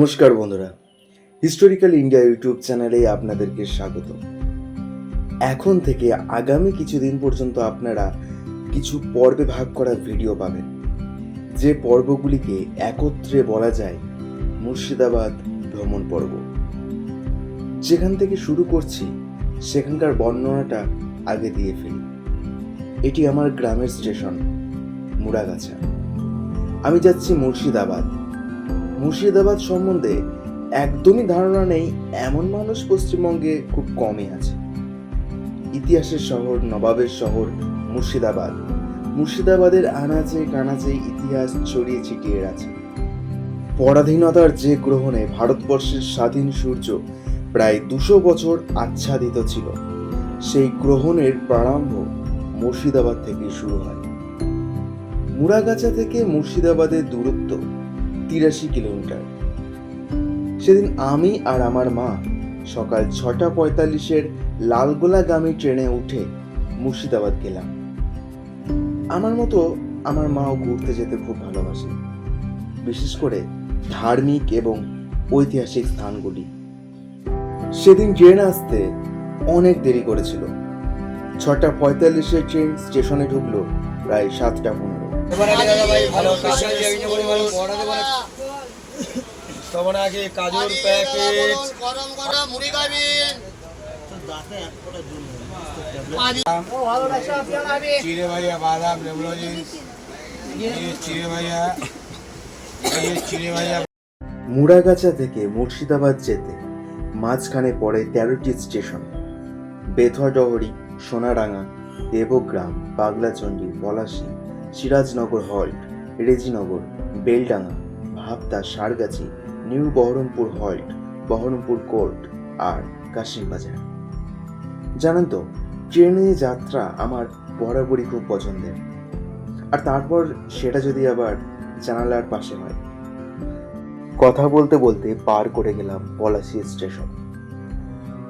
নমস্কার বন্ধুরা। Historical India YouTube চ্যানেলে আপনাদেরকে স্বাগত। এখন থেকে আগামী কিছুদিন পর্যন্ত আপনারা কিছু পর্বে ভাগ করা ভিডিও পাবেন। যে পর্বগুলিকে একত্রে বলা যায় মুর্শিদাবাদ ভ্রমণ পর্ব। যেখান থেকে শুরু করছি, সেখানকার বর্ণনাটা আগে দিয়ে ফেলি। এটি আমার গ্রামের স্টেশন, মুড়াগাছা। আমি যাচ্ছি মুর্শিদাবাদ। মুর্শিদাবাদ সম্বন্ধে একদমই ধারণা নেই, এমন মানুষ পশ্চিমবঙ্গে খুব কমই আছে। ইতিহাসের শহর, নবাবের শহর, মুর্শিদাবাদ। মুর্শিদাবাদের আনাচে কানাচে ইতিহাস ছড়িয়ে ছিটিয়ে আছে পরাধীনতার যে গ্রহণে ভারতবর্ষের স্বাধীন সূর্য প্রায় দুশো বছর আচ্ছাদিত ছিল, সেই গ্রহণের প্রারম্ভ মুর্শিদাবাদ থেকে শুরু হয়। মুরাগাছা থেকে মুর্শিদাবাদের দূরত্ব তিরাশি কিলোমিটার। সেদিন আমি আর আমার মা সকাল ছটা পঁয়তাল্লিশের লালগোলাগামী ট্রেনে উঠে মুর্শিদাবাদ গেলাম। আমার মতো আমার মাও ঘুরতে যেতে খুব ভালোবাসে। বিশেষ করে ধার্মিক এবং ঐতিহাসিক স্থানগুলি। সেদিন ট্রেন আসতে অনেক দেরি করেছিল। ছটা পঁয়তাল্লিশের ট্রেন স্টেশনে ঢুকলো প্রায় সাতটা পনেরো। তোমার আগে কাজুর প্যাকেট। গরম গরম মুড়ি খাবেন চিড়ে ভাইয়া বাদাম লেবুলজি চিড়ে ভাইয়া চিড়ে ভাইয়া। মুড়াগাছা থেকে মুর্শিদাবাদ যেতে মাঝখানে পড়ে তেরোটি station. Bethuadahari Sonaranga Debagram Paglachandi Palashi. Sirajnagar halt, Rejinagar, Beldanga, Bhabta, Sargachhi, new Baharampur halt, Baharampur court আর কাশিমবাজার। জানেন তো, ট্রেনে যাত্রা আমার বরাবরই খুব পছন্দের। আর তারপর সেটা যদি আবার জানালার পাশে হয়। কথা বলতে বলতে পার করে গেলাম পলাশী স্টেশন।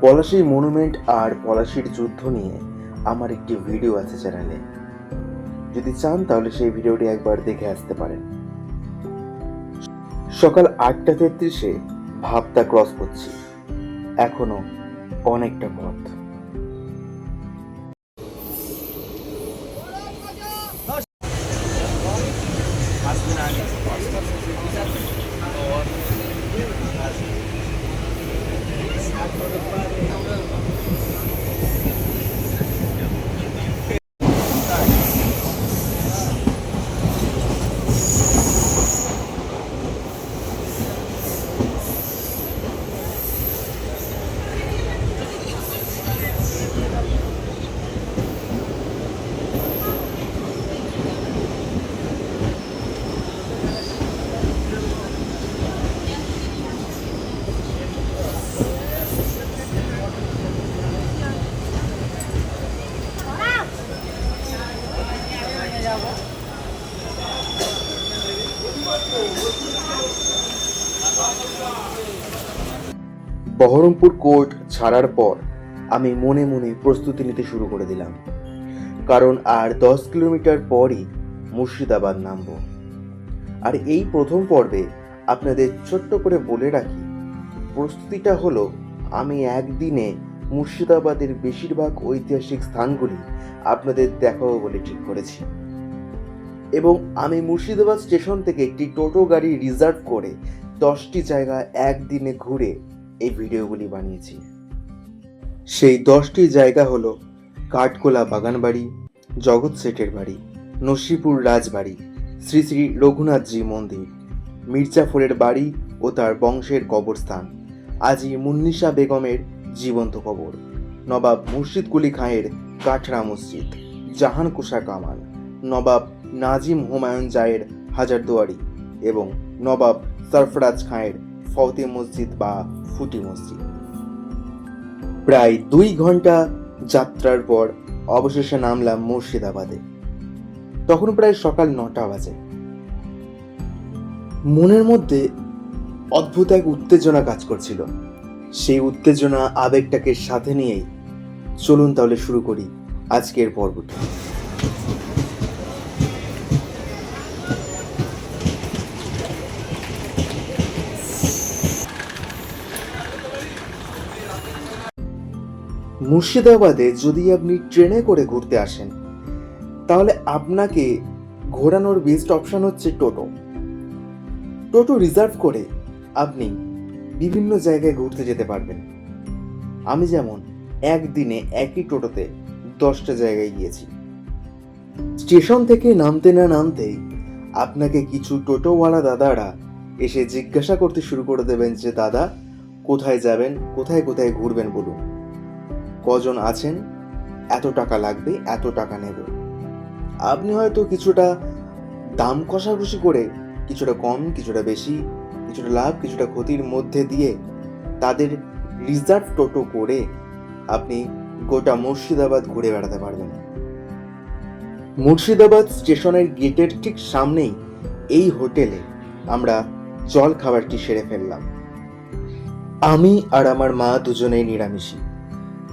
পলাশী মনুমেন্ট আর পলাশীর যুদ্ধ নিয়ে আমার একটি ভিডিও আছে চ্যানেলে। যদি চান, তাহলে সেই ভিডিওটি একবার দেখে আসতে পারেন। সকাল আটটা তেত্রিশে ভাবটা ক্রস করছি। এখনও অনেকটা পথ। বহরমপুর কোর্ট ছাড়ার পর আমি মনে মনে প্রস্তুতি নিতে শুরু করে দিলাম। কারণ আর দশ কিলোমিটার পরই মুর্শিদাবাদ নামব। আর এই প্রথম পর্বে আপনাদের ছোট্ট করে বলে রাখি, প্রস্তুতিটা হলো আমি একদিনে মুর্শিদাবাদের বেশিরভাগ ঐতিহাসিক স্থানগুলি আপনাদের দেখাবো বলে ঠিক করেছি। এবং আমি মুর্শিদাবাদ স্টেশন থেকে একটি টোটো গাড়ি রিজার্ভ করে দশটি জায়গা একদিনে ঘুরে এই ভিডিওগুলি বানিয়েছি। সেই দশটি জায়গা হলো কাঠকোলা বাগানবাড়ি, জগৎ শেঠের বাড়ি, নসিপুর রাজবাড়ি, শ্রী শ্রী রঘুনাথজি মন্দির, মির্জাফরের বাড়ি ও তার বংশের কবরস্থান। আজি মুন্নিসা বেগমের জীবন্ত কবর, নবাব মুর্শিদ কুলি খাঁয়ের কাঠরা মসজিদ, জাহান কুষা কামাল নবাব নাজিম হুমায়ুন জায়ের হাজারদুয়ারি এবং নবাব সরফরাজ খাঁয়ের ফতে মসজিদ বা ফুটি মসজিদ। প্রায় দুই ঘণ্টা যাত্রার পর অবশেষে নামলাম মুর্শিদাবাদে। তখন প্রায় সকাল নটা বাজে। মনের মধ্যে অদ্ভুত এক উত্তেজনা কাজ করছিল। সেই উত্তেজনা আবেগটাকে সাথে নিয়েই চলুন তাহলে শুরু করি আজকের পর্বটি। মুর্শিদাবাদে যদি আপনি ট্রেনে করে ঘুরতে আসেন, তাহলে আপনাকে ঘোরানোর বেস্ট অপশান হচ্ছে টোটো। টোটো রিজার্ভ করে আপনি বিভিন্ন জায়গায় ঘুরতে যেতে পারবেন। আমি যেমন একদিনে একই টোটোতে দশটা জায়গায় গিয়েছি। স্টেশন থেকে নামতে না নামতেই আপনাকে কিছু টোটোওয়ালা দাদারা এসে জিজ্ঞাসা করতে শুরু করে দেবেন যে, দাদা, কোথায় যাবেন? কোথায় কোথায় ঘুরবেন বলুন? কজন আছেন? এত টাকা লাগবে, এত টাকা নেব। আপনি হয়তো কিছুটা দাম কষাকষি করে কিছুটা কম, কিছুটা বেশি, কিছুটা লাভ, কিছুটা ক্ষতির মধ্যে দিয়ে তাদের রিজার্ভ টোটো করে আপনি গোটা মুর্শিদাবাদ ঘুরে বেড়াতে পারবেন। মুর্শিদাবাদ স্টেশনের গেটের ঠিক সামনেই এই হোটেলে আমরা জল খাবারটি সেরে ফেললাম। আমি আর আমার মা দুজনেই নিরামিষী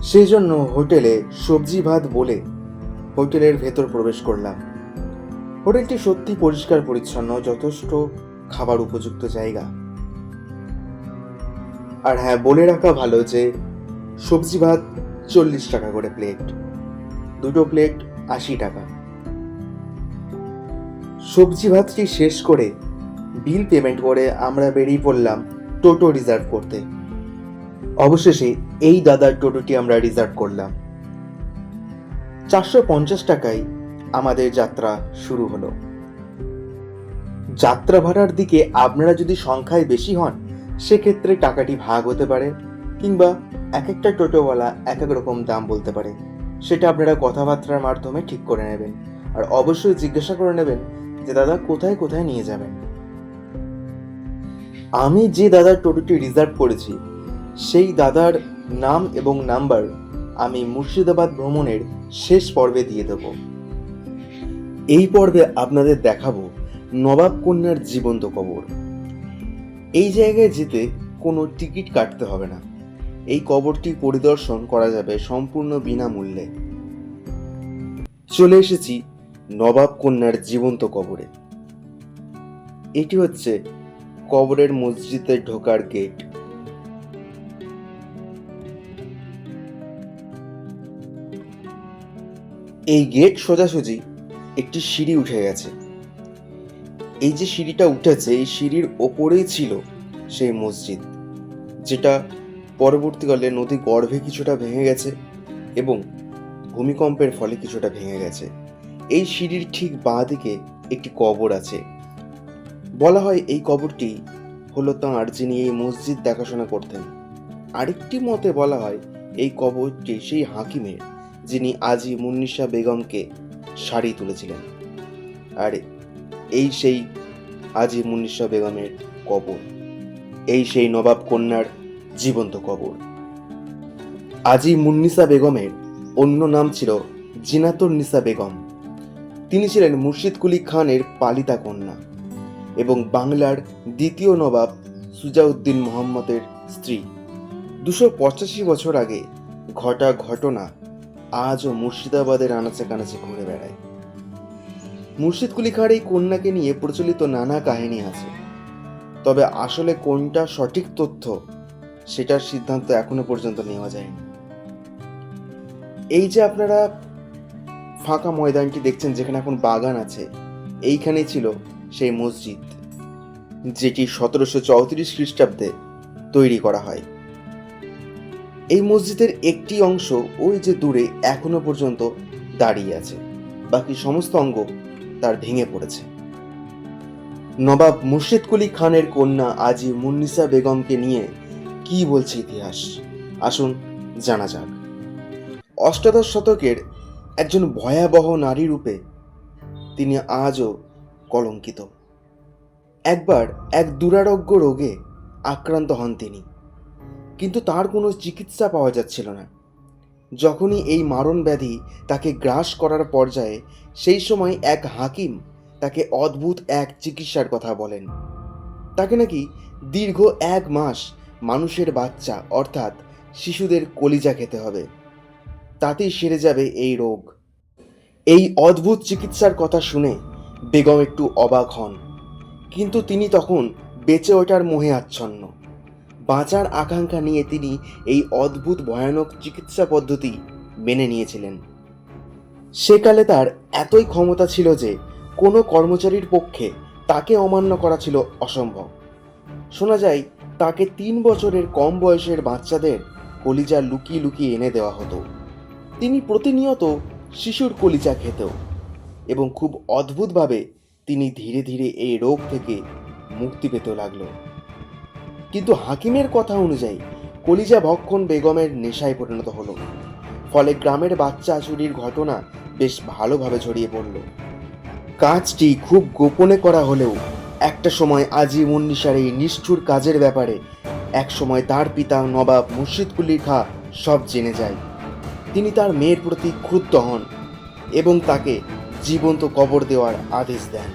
সেই জন্য হোটেলে সবজি ভাত বলে হোটেলের ভেতর প্রবেশ করলাম। হোটেলটি সত্যি পরিষ্কার পরিচ্ছন্ন, যথেষ্ট খাবার উপযুক্ত জায়গা। আর হ্যাঁ বলে রাখা ভালো যে সবজি ভাত চল্লিশ টাকা করে প্লেট। দুটো প্লেট আশি টাকা। সবজি ভাতটি শেষ করে বিল পেমেন্ট করে আমরা বেরিয়ে পড়লাম টোটো রিজার্ভ করতে। অবশেষে এই দাদার টোটোটি আমরা রিজার্ভ করলাম। চারশো পঞ্চাশ টাকায় আমাদের যাত্রা শুরু হলো। যাত্রা ভাড়ার দিকে আপনারা যদি সংখ্যায় বেশি হন, সেক্ষেত্রে টাকাটি ভাগ হতে পারে কিংবা এক একটা টোটোওয়ালা এক এক রকম দাম বলতে পারে। সেটা আপনারা কথাবার্তার মাধ্যমে ঠিক করে নেবেন আর অবশ্যই জিজ্ঞাসা করে নেবেন যে দাদা কোথায় কোথায় নিয়ে যাবেন। আমি যে দাদার টোটোটি রিজার্ভ করেছি সেই দাদার নাম এবং নাম্বার আমি মুর্শিদাবাদ ভ্রমণের শেষ পর্বে দিয়ে দেব। এই পর্বে আপনাদের দেখাবো নবাব কন্যার জীবন্ত কবর। এই জায়গায় যেতে কোনো টিকিট কাটতে হবে না। এই কবরটি পরিদর্শন করা যাবে সম্পূর্ণ বিনামূল্যে। চলে এসেছি নবাব কন্যার জীবন্ত কবরে। এটি হচ্ছে কবরের মসজিদে ঢোকার গেট। এই গেট সোজাসুজি একটি সিঁড়ি উঠে গেছে। এই যে সিঁড়িটা উঠেছে, এই সিঁড়ির ওপরেই ছিল সেই মসজিদ, যেটা পরবর্তীকালে নদী গর্ভে কিছুটা ভেঙে গেছে এবং ভূমিকম্পের ফলে কিছুটা ভেঙে গেছে। এই সিঁড়ির ঠিক বাঁ দিকে একটি কবর আছে। বলা হয় এই কবরটি হলো তাঁর, যিনি এই মসজিদ দেখাশোনা করতেন। আরেকটি মতে বলা হয় এই কবরটি সেই হাকিমের। যিনি আজি মুন্নিসা বেগমকে শাড়ি তুলেছিলেন। আর এই সেই আজি মুন্নিশা বেগমের কবর। এই সেই নবাব কন্যার জীবন্ত কবর। আজি মুন্নিসা বেগমের অন্য নাম ছিল জিনাতুন নিসা বেগম। তিনি ছিলেন মুর্শিদ কুলি খানের পালিতা কন্যা এবং বাংলার দ্বিতীয় নবাব সুজাউদ্দিন মোহাম্মদের স্ত্রী। দুশো পঁচাশি বছর আগে ঘটা ঘটনা আজও মুর্শিদাবাদের আনাচে কানাচে ঘুরে বেড়ায়। মুর্শিদ কুলি খাঁর এই কন্যাকে নিয়ে প্রচলিত নানা কাহিনী আছে। তবে আসলে কোনটা সঠিক তথ্য, সেটার সিদ্ধান্ত এখনও পর্যন্ত নেওয়া যায়নি। এই যে আপনারা ফাঁকা ময়দানটি দেখছেন, যেখানে এখন বাগান আছে, এইখানেই ছিল সেই মসজিদ, যেটি সতেরোশো চৌত্রিশ খ্রিস্টাব্দে তৈরি করা হয়। এই মসজিদের একটি অংশ ওই যে দূরে এখনও পর্যন্ত দাঁড়িয়ে আছে। বাকি সমস্ত অঙ্গ তার ভেঙে পড়েছে। নবাব মুর্শিদ কুলি খানের কন্যা আজি মুন্নিসা বেগমকে নিয়ে কি বলছে ইতিহাস? আসুন জানা যাক। অষ্টাদশ শতকের একজন ভয়াবহ নারী রূপে তিনি আজও কলঙ্কিত। একবার এক দুরারোগ্য রোগে আক্রান্ত হন তিনি। কিন্তু তার কোনো চিকিৎসা পাওয়া যাচ্ছিল না। যখনই এই মারণ ব্যাধি তাকে গ্রাস করার পর্যায়ে, সেই সময় এক হাকিম তাকে অদ্ভুত এক চিকিৎসার কথা বলেন। তাকে নাকি দীর্ঘ এক মাস মানুষের বাচ্চা, অর্থাৎ শিশুদের কলিজা খেতে হবে। তাতেই সেরে যাবে এই রোগ। এই অদ্ভুত চিকিৎসার কথা শুনে বেগম একটু অবাক হন। কিন্তু তিনি তখন বেঁচে ওঠার মোহে আচ্ছন্ন। বাঁচার আকাঙ্ক্ষা নিয়ে তিনি এই অদ্ভুত ভয়ানক চিকিৎসা পদ্ধতি মেনে নিয়েছিলেন। সেকালে তার এতই ক্ষমতা ছিল যে কোনো কর্মচারীর পক্ষে তাকে অমান্য করা ছিল অসম্ভব। শোনা যায়, তাকে তিন বছরের কম বয়সের বাচ্চাদের কলিজা লুকিয়ে লুকিয়ে এনে দেওয়া হতো। তিনি প্রতিনিয়ত শিশুর কলিজা খেত এবং খুব অদ্ভুতভাবে তিনি ধীরে ধীরে এই রোগ থেকে মুক্তি পেতে লাগল। কিন্তু হাকিমের কথা অনুযায়ী, কলিজা ভক্ষণ বেগমের নেশায় পরিণত হলো। ফলে গ্রামের বাচ্চা চুরির ঘটনা বেশ ভালোভাবে ছড়িয়ে পড়ল। কাজটি খুব গোপনে করা হলেও একটা সময় আজি মুন্নিসার এই নিষ্ঠুর কাজের ব্যাপারে, এক সময় তার পিতা নবাব মুর্শিদ কুলি খা সব জেনে যায়। তিনি তার মেয়ের প্রতি ক্রুদ্ধ হন এবং তাকে জীবন্ত কবর দেওয়ার আদেশ দেন।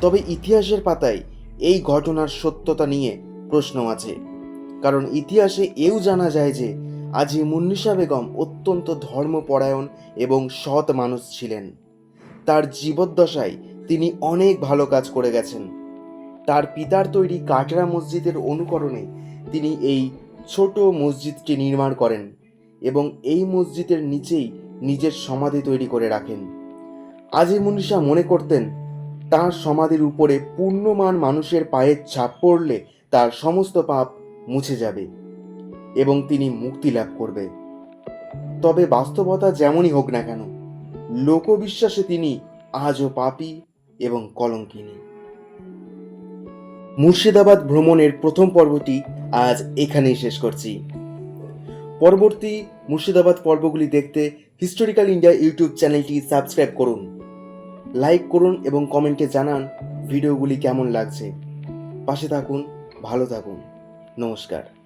তবে ইতিহাসের পাতায় এই ঘটনার সত্যতা নিয়ে প্রশ্ন আছে। কারণ ইতিহাসে এও জানা যায় যে, আজি মুন্নিসা বেগম অত্যন্ত ধর্মপরায়ণ এবং সৎ মানুষ ছিলেন। তার জীবদ্দশায় তিনি অনেক ভালো কাজ করে গেছেন। তার পিতার তৈরি কাটরা মসজিদের অনুকরণে তিনি এই ছোট মসজিদটি নির্মাণ করেন এবং এই মসজিদের নিচেই নিজের সমাধি তৈরি করে রাখেন। আজি মুনিশা মনে করতেন, তার সমাধির উপরে পূর্ণমান মানুষের পায়ের ছাপ পড়লে তার সমস্ত পাপ মুছে যাবে এবং তিনি মুক্তি লাভ করবে। তবে বাস্তবতা যেমনই হোক না কেন, লোকবিশ্বাসে তিনি আজও পাপি এবং কলঙ্কিনী। মুর্শিদাবাদ ভ্রমণের প্রথম পর্বটি আজ এখানেই শেষ করছি। পরবর্তী মুর্শিদাবাদ পর্বগুলি দেখতে হিস্টোরিক্যাল ইন্ডিয়া ইউটিউব চ্যানেলটি সাবস্ক্রাইব করুন। লাইক করুন এবং কমেন্টে জানান ভিডিওগুলি কেমন লাগছে। পাশে থাকুন। ভালো থাকুন। নমস্কার।